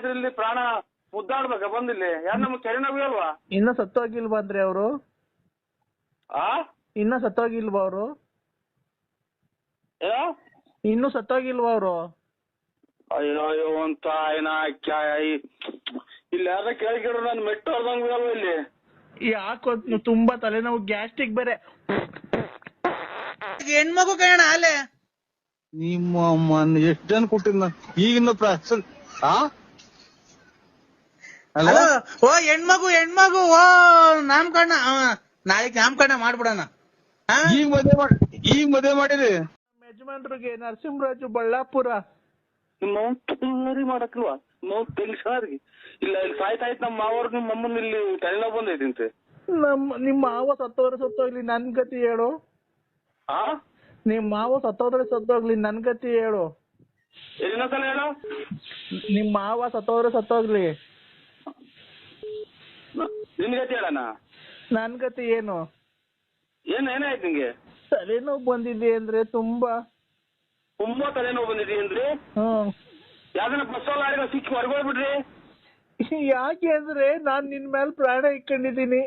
ಇದ್ರೆ ಇಲ್ಲಿ ಪ್ರಾಣ ಮುದ್ದಾಡ್ಬೇಕ? ಬಂದಿಲ್ಲಿ. ಯಾರು ನಮ್ಗೆ ಚರಿನಾಗೂ ಅಲ್ವಾ? ಇನ್ನ ಸತ್ತೋಗಿಲ್ವಾ ಅಂದ್ರೆ ಅವರು? ಆ? ಇನ್ನ ಸತ್ತೋಗಿಲ್ವಾ ಅವರು? ಏನೋ? ಇನ್ನು ಸತ್ತೋಗಿಲ್ವಾ ಅವರು? ಅಯ್ಯೋ ಅಯ್ಯೋ ಅಂತ ಏನ ಇಲ್ಲಿ ಯಾರ ಕೇಳಿದ್ರು ನಾನು ಮೆಟ್ಟು ಹೊಡ್ದಂಗ್ ಅಲ್ವಾ ಇಲ್ಲಿ? ಯಾಕೋ ತುಂಬಾ ತಲೆನೋವು ಗ್ಯಾಸ್ಟ್ರಿಕ್ ಬೇರೆ. ಹೆಣ್ಮಗು ಕಣ ಅಲೆ ನಿಮ್ಮ ಎಷ್ಟ್ ಜನ ಕೊಟ್ಟಿದ್ ಈಗಿನ ಪ್ರಾಸಲ್ ಆ? ಹಲೋ ಓ ಹೆಣ್ಮಗು ಹೆಣ್ಮಗು ಓ ನಾಮಕರಣ ನಾಳೆಗ್ ನಾಮಕರಣ ಮಾಡ್ಬಿಡೋಣ. ಹಾ? ಈಗ ಮದ್ವೆ ಮಾಡಿ ಈಗ ಮದ್ವೆ ಮಾಡಿರಿ? ಯಜಮಾನ್ರಿಗೆ ನರಸಿಂಹರಾಜು ಬಳ್ಳಾಪುರ. ನಿಮ್ಮ ತುಲ್ಲರಿ ಮಾಡಕ್ಲ್ವಾ? ನಾವು ತೆಗಿಸಾರಿ ಇಲ್ಲ ಇಲ್ಲಿ ಸಾಯ್ತಾಯ್ತು ನಮ್ಮ ಮಾವರು ನಿಮ್ಮ ಅಮ್ಮನ ಇಲ್ಲಿ ತಲೆನೋವು ಬಂದೈತಂತೆ ನಮ್ಮ ನಿಮ್ಮ ಮಾವ ಸತ್ತೋದ್ರೆ ಸತ್ತೋಗ್ಲಿ ನನ್ ಗತಿ ಹೇಳು. ಆ? ನಿಮ್ ಮಾವ ಸತ್ತೋದ್ರೆ ಸತ್ತೋಗ್ಲಿ ನನ್ ಗತಿ ಹೇಳು. ಇನ್ನೊಂದ್ಸಲ ಹೇಳು. ನಿಮ್ ಮಾವ ಸತ್ತೋದ್ರೆ ಸತ್ತೋಗ್ಲಿ. ನಿನ್ ಗತಿ ಹೇಳಣ ನನ್ ಗತಿ ಏನು? ಏನ್ ಏನಾಯ್ತು ನಿಂಗೆ? ತಲೆನೋವು ಬಂದಿದೆ ಅಂದ್ರೆ ತುಂಬಾ. ತುಂಬಾ ತಲೆನೋವು ಬಂದಿದೆ ಅಂದ್ರೆ? ಹ್ಮ್ ಯಾವ್ದನ್ನ ಬಸ್ ಲಾರಿಗ ಸಿಕ್ಕಿ ಹೊರಗೋಗ್ಬಿಡ್ರಿ ಯಾಕೆ ಅಂದ್ರೆ ನಾನ್ ನಿನ್ ಮೇಲೆ ಪ್ರಾಣ ಇಟ್ಕೊಂಡಿದೀನಿ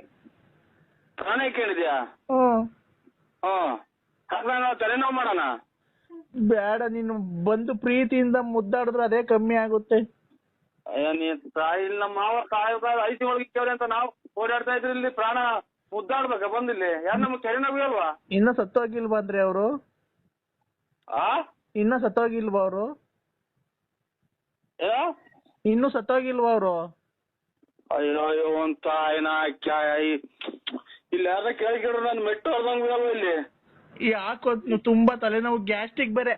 ಪ್ರಾಣ ಕೇಳಿದ್ಯಾ ಹ್ಮ್ ಹ್ಮ್ ಹಾಗಾದ್ರೆ ನಾವು ತಲೆನೋವು ಮಾಡೋಣ? ಬೇಡ ನೀನು ಬಂದು ಪ್ರೀತಿಯಿಂದ ಮುದ್ದಾಡಿದ್ರೆ ಅದೇ ಕಮ್ಮಿ ಆಗುತ್ತೆ. ಅಯ್ಯ ನೀನ್ ತಾಯಿ ನಮ್ಮ ಮಾವ ಕಾಯಿ ಕಾಯಿ ಐತಿ ಒಳಗೆ ಅಂತ ನಾವು ಓಡಾಡ್ತಾ ಇದ್ರೆ ಇಲ್ಲಿ ಪ್ರಾಣ ಮುದ್ದಾಡ್ಬೇಕಾ? ಬಂದಿಲ್ಲಿ. ಯಾರು ನಮ್ಗೆ ಚರಿನಾಗೂ ಅಲ್ವಾ ಇನ್ನ ಸತ್ತೋಗಿಲ್ವಾ ಅಂದ್ರೆ ಅವರು? ಆ? ಇನ್ನ ಸತ್ತೋಗಿಲ್ವಾ ಅವರು? ಇನ್ನು ಸತ್ತೋಗಿಲ್ವಾ ಅವರು? ಅಯ್ಯೋ ಅಯ್ಯೋ ಅಂತ ಏನ ಇಲ್ಲಿ ಯಾರ ಕೇಳಿದ್ರು ನಾನು ಮೆಟ್ಟು ಹೊಡ್ದಂಗ್ ಇಲ್ಲಿ? ಯಾಕೋ ತುಂಬಾ ತಲೆನೋವು ಗ್ಯಾಸ್ಟ್ರಿಕ್ ಬೇರೆ.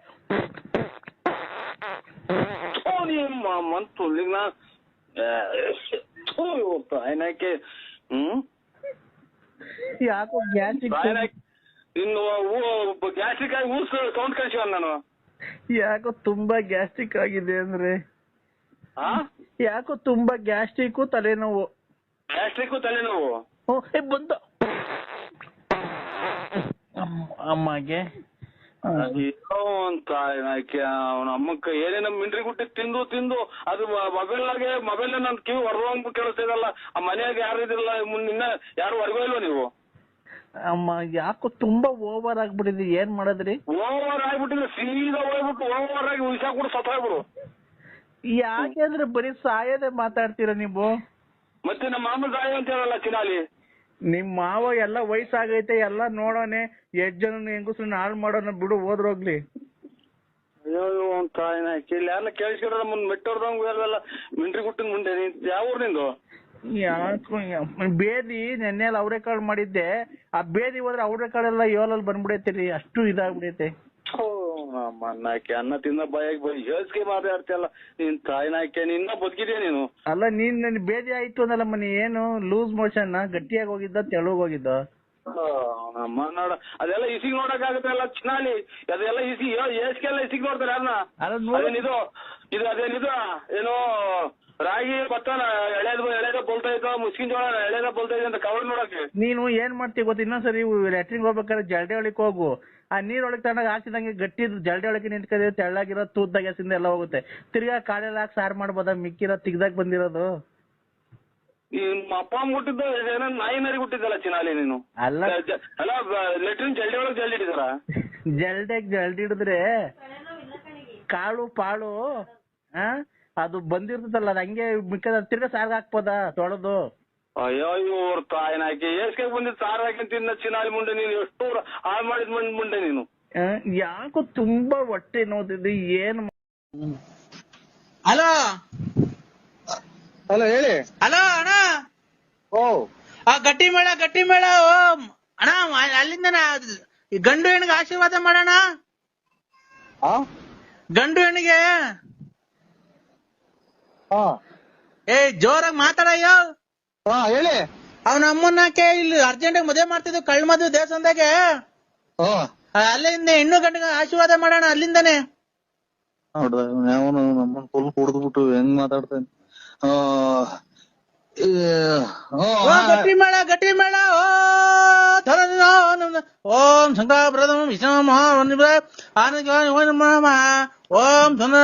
ನಿಮ್ಮ ಮಂತು ಇಲ್ಲಿಗ್ ನಾ ತಾಯಿನಾಕೆ ಹ್ಮ್? ಯಾಕೋ ತಾಯಿನಾಕೆ ಇನ್ನು ಗ್ಯಾಸ್ಟ್ರಿಕ್ ಆಗಿ ಊಸ್ ಸೌಂಡ್ ಕಳ್ಸಿವ ನಾನು. ಯಾಕೋ ತುಂಬಾ ಗ್ಯಾಸ್ಟ್ರಿಕ್ ಆಗಿದೆ ಅಂದ್ರೆ. ಯಾಕೋ ತುಂಬಾ ಗ್ಯಾಸ್ಟ್ರಿಕ್ ತಲೆನೋವು. ಗ್ಯಾಸ್ಟ್ರಿಕ್ ತಲೆನೋವು? ಬಂತು ಏ ಬಂದ ಅಮ್ಮ- ಅಮ್ಮಗೆ ಅಯ್ಯೋ ಅಂತ ಏನಾಕೆ ಅವನ ಅಮ್ಮಕ್ಕ ಏನೇನ ಮಿಂಡ್ರಿ ಗುಟ್ಟಿ ತಿಂದು ತಿಂದು ಅದು ಮೊಬೈಲ್ನಾಗೆ ಮೊಬೈಲ್ ನನ್ ಕಿವಿ ಹೊರವಂಗ್ ಕೇಳಿಸ್ತಿದಲ್ಲ ಆ ಮನೆಯಾಗ ಯಾರು ಇದಿಲ್ಲ ನಿನ್ನ ಯಾರು ಹೊರಗೋ ಇಲ್ವ ನೀವು? ಅಮ್ಮ ಯಾಕೋ ತುಂಬಾ ಓವರ್ ಆಗ್ಬಿಟ್ಟಿದೆ ಏನ್ ಮಾಡದ್ರಿ? ಓವರ್ ಆಗ್ಬಿಟ್ಟಿದ್ರೆ ಸೀದಾ ಹೋಗ್ಬಿಟ್ಟು ಓವರ್ ಆಗಿ ಉಳಿಸಾಕ್ಬಿಟ್ಟು ಕೂಡ ಸತ್ತೋಗ್ಬಿಡು. ಯಾಕೆ ಅಂದ್ರೆ ಬರೀ ಸಾಯದೆ ಮಾತಾಡ್ತೀರಾ ನೀವು? ಮತ್ತೆ ನಮ್ಮ ಮಾಮ ಸಾಯಿ ಅಂತ ಹೇಳಲ್ಲ ಚಿನಾಲಿ? ನಿಮ್ ಮಾವ ಎಲ್ಲ ವಯಸ್ಸಾಗೈತೆ ಎಲ್ಲ ನೋಡೋನೆ ಎಷ್ಟ್ ಜನ ಹೆಂಗಸ್ರನ್ನ ಹಾಳು ಮಾಡೋಣ ಬಿಡು ಹೋದ್ರೋಗ್ಲಿ ಅಯ್ಯೋ ಅಂತ ಏನಾಕೆ ಇಲ್ಲಿ ಯಾರನ್ನ ಕೇಳಿಸ್ಕೊಂಡ್ರೆ ನಮ್ಮನ್ನ ಮೆಟ್ಟೋರ್ದಂಗ ಮಿಂಡ್ರಿ ಗುಟ್ಟಿನ ಮುಂದೆ ನೀನ್ ಯಾವ ಊರ್ ನಿಂದು? ಯಾಕೋ ಯಪ್ಪ, ಬೇದಿ ಕಾಳು ಮಾಡಿದ್ದೆ. ಆ ಬೇದಿ ಹೋದ್ರೆ ಅವರೆಕಾಳೆಲ್ಲ ಏಳಲ್ಲಿ ಬಂದ್ಬಿಡೈತೆ ಅಷ್ಟು ಇದಾಗ್ಬಿಡೈತೆ. ನಾಕೆ ಅನ್ನ ತಿನ್ನ ಬಾಯಾಗಿ ಬೈ ಹೇಳ್ಸ್ಕೆ ಮಾತಾಡ್ತಿಯಲ್ಲ. ನೀನ್ ತಾಯಿನಾಕೆ ನಿನ್ನ ಬದುಕಿದ್ಯಾ ನೀನು? ಅಲ್ಲ ನೀನ್ ನನ್ ಬೇದಿ ಆಯ್ತು ಅಂದಲ್ಲ ಮನಿ ಏನು ಲೂಸ್ ಮೋಷನ್ ಗಟ್ಟಿಯಾಗಿ ಹೋಗಿದ್ದ ತೆಳುಗ್ ಹೋಗಿದ್ದ? ನಮ್ಮ ನೋಡ ಅದೆಲ್ಲ ಇಸಿಗ್ ನೋಡಕ್ ಆಗುತ್ತಲ್ಲ ಚಿನ್ನಾಲಿ ಅದೆಲ್ಲ ಇಸಿ ಏಸ್ಗೆಲ್ಲ ಇಸಿಗ್ ನೋಡ್ತಾರೆ ಅದನ್ನ. ಅದೇನಿದು? ಇದು ಅದೇನಿದು? ಏನೋ ರಾಗಿ ಭತ್ತ ಎಳೆದ ಎಳೆದ ಬೋಲ್ತಾ ಇದ್ದ ಮುಸ್ಕಿನ್ ಜೋಳ ಎಳೆದ ಬೋಲ್ತಾ ಇದೆ ಅಂತ ಕವರ್ ನೋಡಕ್ಕೆ? ನೀನು ಏನ್ ಮಾಡ್ತೀವಿ ಗೊತ್ತ? ಇನ್ನೊಂದ್ಸರಿ ಲ್ಯಾಟ್ರಿನ್ ಹೋಗ್ಬೇಕಾದ್ರೆ ಜಲ್ಡೆ ಒಳಕ್ ಹೋಗು. ಆ ನೀರ್ ಒಳಗೆ ತಗೊಂಡಾಗ ಹಾಕಿದಂಗೆ ಗಟ್ಟಿ ಜಲ್ಡೆ ಒಳಗೆ ನಿಂತ್ಕದೆ ತೆಳ್ಳಾಗಿರೋ ತೂದ್ದ ಗ್ಯಾಸಿಂದ ಎಲ್ಲ ಹೋಗುತ್ತೆ. ತಿರ್ಗಾ ಕಾಲೆಲ್ಲ ಹಾಕಿ ಸಾರ್ ಮಾಡ್ಬೋದ? ಮಿಕ್ಕಿರೋ ತಿಗ್ದಾಗ ಬಂದಿರೋದು. ನಿಮ್ಮ ಅಪ್ಪ ಅಮ್ಮ ಹುಟ್ಟಿದ್ದು ಏನೋ ನಾಯಿ ನರಿ ಹುಟ್ಟಿದ್ದಲ್ಲ ಚಿನಾಲಿ ನೀನು? ಅಲ್ಲ. ಅಲ್ಲ ಲೆಟ್ರಿನ್ ಜಲ್ಡಿ ಒಳಗೆ ಜಲ್ದಿ ಹಿಡಿದಾರ? ಜಲ್ಡೆಗ್ ಜಲ್ಡಿ ಹಿಡಿದ್ರೆ ಕಾಳು ಪಾಳು ಆ? ಅದು ಬಂದಿರ್ತದಲ್ಲ ಅದ್ ಹಂಗೆ ಮಿಕ್ಕದ ತಿರ್ಗಾ ಸಾರ್ಗ್ ಹಾಕ್ಬೋದ ತೊಳೆದು? ಅಯ್ಯೋ ಇವ್ರ ತಾಯಿನಾಕಿ ಕೈ ಬಂದಿದ್ ಸಾರ್ ಹಾಕಿ ತಿನ್ನ ಚಿನಾಲಿ ಮುಂಡೆ ನೀನು ಎಷ್ಟು ಹಾಳ್ ಮಾಡಿದ್ ಮುಂಡ್ ಮುಂಡೆ ನೀನು. ಆ, ಯಾಕೋ ತುಂಬಾ ಹೊಟ್ಟೆ ನೋದಿದೆ ಏನ್ ಅಲೋ ಹಲೋ? ಹಲೋ ಹೇಳಿ. ಹಲೋ ಅಣ್ಣ? ಓ. ಆ ಗಟ್ಟಿ ಮೇಳ ಗಟ್ಟಿ ಮೇಳ ಓ ಅಣ್ಣ ಮ- ಅಲ್ಲಿಂದ ನಾ- ಈ ಗಂಡು ಹೆಣ್ಣಿಗೆ ಆಶೀರ್ವಾದ ಮಾಡೋಣ? ಆ? ಗಂಡು ಹೆಣ್ಣಿಗೆ? ಏ ಜೋರಾಗಿ ಮಾತಾಡಯ್ಯೋ. ಹಾ ಹೇಳಿ. ಅವನ ಅಮ್ಮನ್ನಕ್ಕೆ ಇಲ್ಲಿ ಅರ್ಜೆಂಟ್ ಮದುವೆ ಮಾಡ್ತಿದ್ವಿ ಕಳ್ ಮದುವೆ ದೇವಸ್ಥಾನದಾಗೆ ಅಲ್ಲಿಂದ ಹೆಣ್ಣು ಗಂಡಿಗೆ ಆಶೀರ್ವಾದ ಮಾಡೋಣ ಅಲ್ಲಿಂದಾನೆ. ನೋಡ್ದ ಅವನು ನಮ್ಮನ್ ಫುಲ್ ಕುಡ್ದು ಬಿಟ್ಟು ಹೆಂಗ್ ಮಾತಾಡ್ತಾನೆ. ಗಟ್ಟಿ ಮೇಳ ಗಟ್ಟಿ ಮೇಳ. ಓ ಓಂ ಶಂಕರ ಪ್ರಥಮ ವಿಷ್ಣು ಮಹಾ ಆನಂದ ಓಂ ಸುಂದರ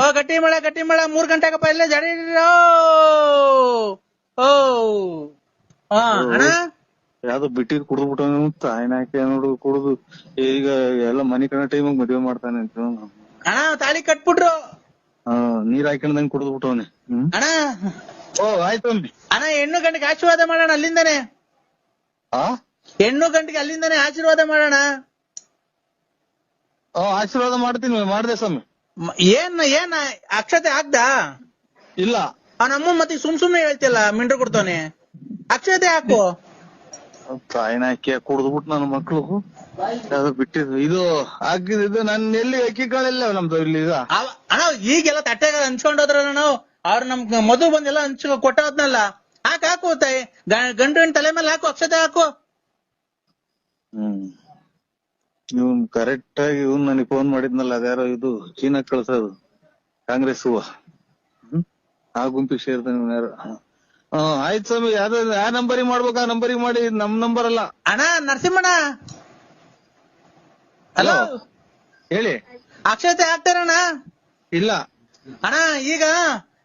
ಓ ಗಟ್ಟಿ ಮಳೆ ಗಟ್ಟಿ ಮಳೆ. ಮೂರ್ ಗಂಟೆಗಪ್ಪ ಇಲ್ಲೇ ಜಡಿ. ಓ ಹಾ ಅಣ್ಣ? ಯಾವ್ದೋ ಬಿಟ್ಟಿದ್ ಕುಡ್ದು ಬಿಟ್ಟವನು ತಾಯಿನ ಹಾಕಿ ನೋಡು ಕುಡ್ದು. ಈಗ ಎಲ್ಲ ಮನಿ ಕಣ ಟೈಮಿಗೆ ಮದ್ವೆ ಮಾಡ್ತಾನೆ ಅಂತ ಅಣ್ಣ ತಾಳಿ ಕಟ್ಬಿಟ್ರು. ನೀರ್ ಹಾಕೊಂಡಂಗ್ ಕುಡ್ದು ಬಿಟ್ಟವನೆ. ಅಣ್ಣ. ಓ ಆಯ್ತು ಅಣ್ಣ ಹೆಣ್ಣು ಗಂಟೆಗೆ ಆಶೀರ್ವಾದ ಮಾಡೋಣ ಅಲ್ಲಿಂದಾನೆ. ಹೆಣ್ಣು ಗಂಟೆಗೆ ಅಲ್ಲಿಂದಾನೆ ಆಶೀರ್ವಾದ ಮಾಡೋಣ. ಆಶೀರ್ವಾದ ಮಾಡ್ತೀನಿ ಮಾಡಿದೆ ಸ್ವಾಮಿ. ಮ- ಏನ್ ಏನ್ ಅಕ್ಷತೆ ಆಗ್ದ? ಇಲ್ಲ. ನಮ್ಮ ಮತ್ತೆ ಸುಮ್ ಸುಮ್ನೆ ಹೇಳ್ತಿಲ್ಲ ಮಿಂಡ್ರು ಕೊಡ್ತಾನೆ ಅಕ್ಷತೆ ಹಾಕು. ತಾಯಿನ ಅಕ್ಕಿ ಕುಡ್ದು ಬಿಟ್ಟು ನನ್ನ ಮಕ್ಳು. ಅದು ಬಿಟ್ಟಿದ್ದು. ಇದು ಹಾಕಿದ್ ಇದು ನನ್ ಎಲ್ಲಿ ಅಕ್ಕಿ ಕಾಳೆಲ್ಲ ನಮ್ದು ಇಲ್ಲಿ ಈಗ. ಅವ- ಅಣ್ಣ ಈಗೆಲ್ಲ ತಟ್ಟೆಗಳ ಹಂಚ್ಕೊಂಡು ಹೋದ್ರ ನಾವು ಅವ್ರ ನಮ್ ಮೊದಲು ಬಂದೆಲ್ಲ ಹಂಚ್ ಕೊಟ್ಟೋದ್ನಲ್ಲ. ಹಾಕ್ ಹಾಕು ತಾಯಿ. ಗಂಡು ತಲೆ ಮೇಲೆ ಹಾಕು ಅಕ್ಷತೆ ಹಾಕು. ಹ್ಮ್. ಇವ್ನ್ ಕರೆಕ್ಟ್ ಆಗಿ ಇವ್ನ್ ನನಗೆ ಫೋನ್ ಮಾಡಿದ್ನಲ್ಲ ಅದ್ಯಾರೋ ಇದು ಚೀನಾ ಕಳ್ಸೋದು ಕಾಂಗ್ರೆಸ್ ಹೂವ. ಹ್ಮ್. ಆ ಗುಂಪಿಗೆ ಸೇರ್ತಾನೆ ಯಾರು? ಆಯ್ತು ಸ್ವಾಮಿ ಯಾವ್ದು ಯಾವ ನಂಬರಿಗೆ ಮಾಡ್ಬೇಕು ಆ ನಂಬರಿಗೆ ಮಾಡಿ ನಮ್ ನಂಬರ್ ಅಲ್ಲ. ಅಣ್ಣ ನರಸಿಂಹಣ್ಣ. ಹಲೋ ಹೇಳಿ. ಅಕ್ಷತೆ ಹಾಕ್ತಾರಣ್ಣ ಇಲ್ಲ. ಅಣ್ಣ ಈಗ